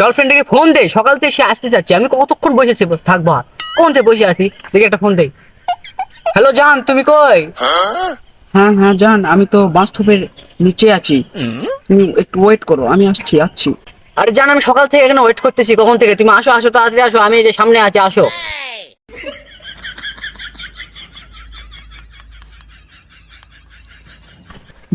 গার্লফ্রেন্ডকে ফোন দেয় সকাল থেকে সে আসতে চাচ্ছে। আমি কতক্ষণ বসেছি থাকব আর কোন থেকে বসে আছি? দেখি একটা ফোন দেই। হ্যালো জান তুমি কই? হ্যাঁ হ্যাঁ জান আমি তো বাস্তবের নিচে আছি। তুমি একটু ওয়েট করো আমি আসছি আসছি। আরে জান আমি সকাল থেকে এখানে ওয়েট করতেছি। কখন থেকে? তুমি আসো আসো তাড়াতাড়ি আসো। আমি এই যে সামনে আছি আসো।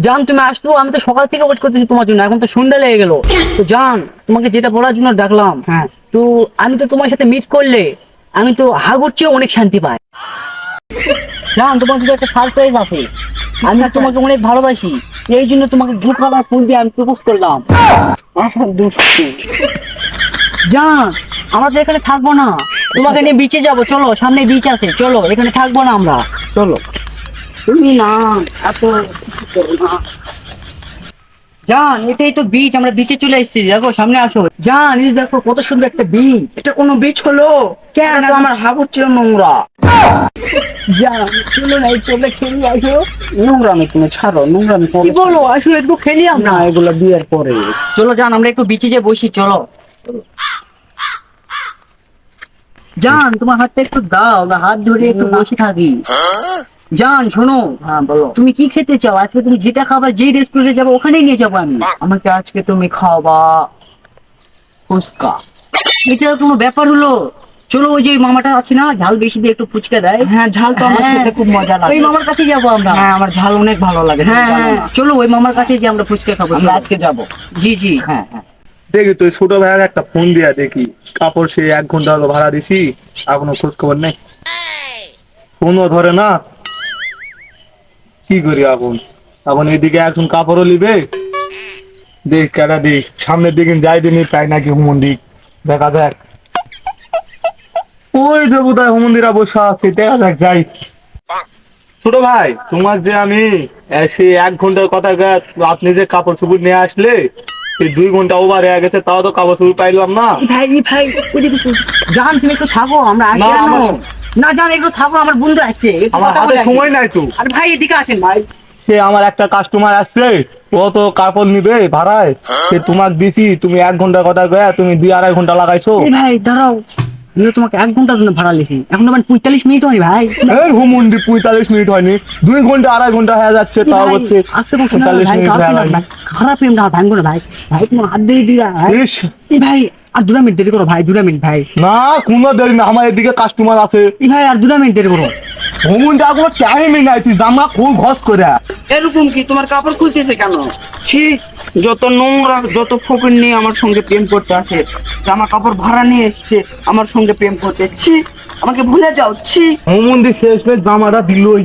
জান তুমি আসতো আমি তো সকাল থেকে ওয়েট করতেছি তোমার জন্য এখন তো সন্ধ্যা লেগে গেল। তো জান তোমাকে যেটা বলার জন্য ডাকলাম হ্যাঁ। তো আমি তো তোমার সাথে মিট করলে আমি তো হাগুর চেয়ে অনেক শান্তি পাই। জান তোমার কাছে একটা সারপ্রাইজ আছে। আমি না তোমাকে অনেক ভালোবাসি। এই জন্য তোমাকে দু কালার ফুল দিয়ে আমি প্রপোজ করলাম। জান আমরা তো এখানে থাকব না। তোমাকে নিয়ে বিচে যাব চলো সামনে বিচ আছে চলো এখানে থাকব না আমরা। চলো। তুমি না এত কিছু করো না জান এটাই তো বিচ আমরা বিচে চলে এসেছি দেখো সামনে আসো। জান এই দেখো কত সুন্দর একটা বিচ এটা কোনো বীজ হলো? কেন? আমার হাবুর চেয়ে নোংরা? জান চলো না খেলি আসো নোংরামি তুমি ছাড়ো কি বলো আসো একটু খেলি আমরা। না এগুলো বিয়ের পরে। চলো জান আমরা একটু বিচে যে বসি চলো। জান তোমার হাতটা একটু দাও হাত ধরে একটু বসে থাকি। জান শোনো। হ্যাঁ বলো। তুমি কি খেতে চাও? আজকে তুমি যেটা খাবার যেই রেস্টুরেন্টে যাব ওখানেই নিয়ে যাব আমি। আমাকে আজকে তুমি খাওয়াবা ফুচকা। এটা কোনো ব্যাপার হলো? চলো ওই যে মামাটা আছে না ঝাল বেশি দিয়ে একটু ফুচকা দেয়। হ্যাঁ ঝাল তো আমার হ্যাঁ। খেতে খুব মজা লাগে। ওই মামার কাছে যাব আমরা। হ্যাঁ আমার ঝাল অনেক ভালো লাগে হ্যাঁ হ্যাঁ। চলো ওই মামার কাছে যে আমরা ফুচকা খাব আমরা আজকে যাব। জি জি। হ্যাঁ হ্যাঁ। দেখি তুই ছোট ভাইয়ের একটা ফোন দিয়া দেখি। কাপড় সে এক ঘণ্টা হলো ভাড়া দিছি এখনও খোঁজ খবর নেই। ফোনও ধরে না। কি করি এখন এখন এদিকে একজন কাপড়ও নিবে? দেখ কেটা দিক সামনের দিকে যাই দিনই পাই নাকি হুমন্দি। দেখা যাক। ওই যে বোধহয় হুমন্দিরা বসে আছে দেখা যাক যাই। ছোট ভাই তোমার যে আমি সেই এক ঘণ্টার কথা আপনি যে কাপড় চুপুর নিয়ে আসলে সেই দুই ঘণ্টা ওভার হয়ে গেছে তাও তো কাপড় চুপুর পাইলাম না। ভাই ভাই জান তুমি একটু থাকো আমরা আসি না, জান একটু থাকো আমার বন্ধু আছে। আমার হাতে সময় নাই তো। আর ভাই এদিকে আসেন। ভাই সে আমার একটা কাস্টমার আসছে ও তো কাপড় নিবে ভাড়ায়। সে তোমাকে দিছি তুমি এক ঘণ্টা কথা গয়া তুমি দুই আড়াই ঘণ্টা লাগাইছো। ভাই দাঁড়াও। আমি তোমাকে এক ঘণ্টার জন্য ভাড়া লিখি। এখন মানে পঁয়তাল্লিশ মিনিট হয় ভাই। হুমুন্দি পঁয়তাল্লিশ মিনিট হয়নি। দুই ঘণ্টা আড়াই ঘণ্টা হয়ে যাচ্ছে তাও হচ্ছে আসতে পঁয়তাল্লিশ মিনিট খারাপ না ভাঙবো না ভাই ভাই তোমার হাত দিয়ে ভাই। আর দুটা মিনিট দেরি করো ভাই দুটা মিনিট ভাই। না কোনো দেরি না আমার এদিকে কাস্টমার আছে। ভাই আর দুটা মিনিট দেরি করো? হুমুন্দি কোনো টাইমই নাই তুই জামা খুব ঘস করে এরকম কি? তোমার কাপড় খুলতেছে কেন? ছি যত নোংরা যত ফকির নিয়ে আমার সঙ্গে প্রেম করতে আসে জামা কাপড় ভাড়া নিয়ে এসছে আমার সঙ্গে প্রেম করছে। ছি আমাকে ভুলে যাও ছি। মন্দির শেষ হয়ে জামাটা দিলই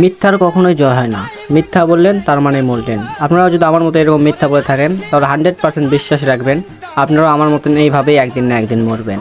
মিথ্যার কখনোই জয় হয় না। মিথ্যা বললেন তার মানে মরলেন। আপনারাও যদি আমার মতো এরকম মিথ্যা বলে থাকেন তাহলে হান্ড্রেড পার্সেন্ট বিশ্বাস রাখবেন। আপনারাও আমার মতন এইভাবেই একদিন না একদিন মরবেন।